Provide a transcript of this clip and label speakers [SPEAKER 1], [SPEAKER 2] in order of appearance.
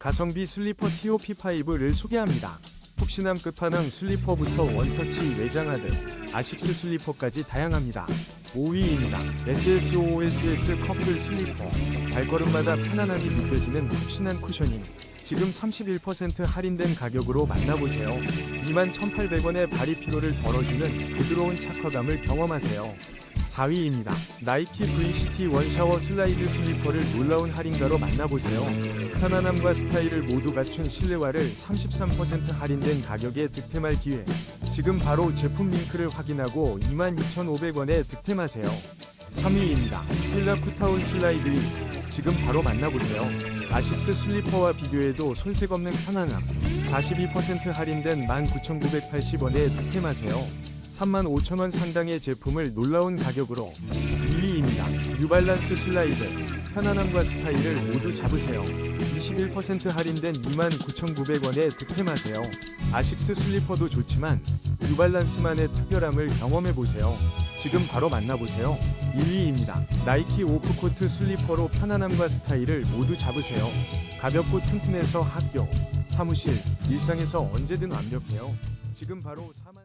[SPEAKER 1] 가성비 슬리퍼 TOP5를 소개합니다. 푹신함 끝판왕 슬리퍼부터 원터치 외장하드, 아식스 슬리퍼까지 다양합니다. 5위입니다. SSOSS 커플 슬리퍼. 발걸음마다 편안함이 느껴지는 푹신한 쿠셔닝. 지금 31% 할인된 가격으로 만나보세요. 21,800원의 발이 피로를 덜어주는 부드러운 착화감을 경험하세요. 4위입니다. 나이키 VCT 원샤워 슬라이드 슬리퍼를 놀라운 할인가로 만나보세요. 편안함과 스타일을 모두 갖춘 실내화를 33% 할인된 가격에 득템할 기회. 지금 바로 제품 링크를 확인하고 22,500원에 득템하세요. 3위입니다. 힐라 쿠타운 슬라이드 위. 지금 바로 만나보세요. 아식스 슬리퍼와 비교해도 손색 없는 편안함. 42% 할인된 19,980원에 득템하세요. 35,000원 상당의 제품을 놀라운 가격으로 2위입니다. 뉴발란스 슬라이드 편안함과 스타일을 모두 잡으세요. 21% 할인된 29,900원에 득템하세요. 아식스 슬리퍼도 좋지만 뉴발란스만의 특별함을 경험해보세요. 지금 바로 만나보세요. 1위입니다. 나이키 오프코트 슬리퍼로 편안함과 스타일을 모두 잡으세요. 가볍고 튼튼해서 학교, 사무실, 일상에서 언제든 완벽해요. 지금 바로 4만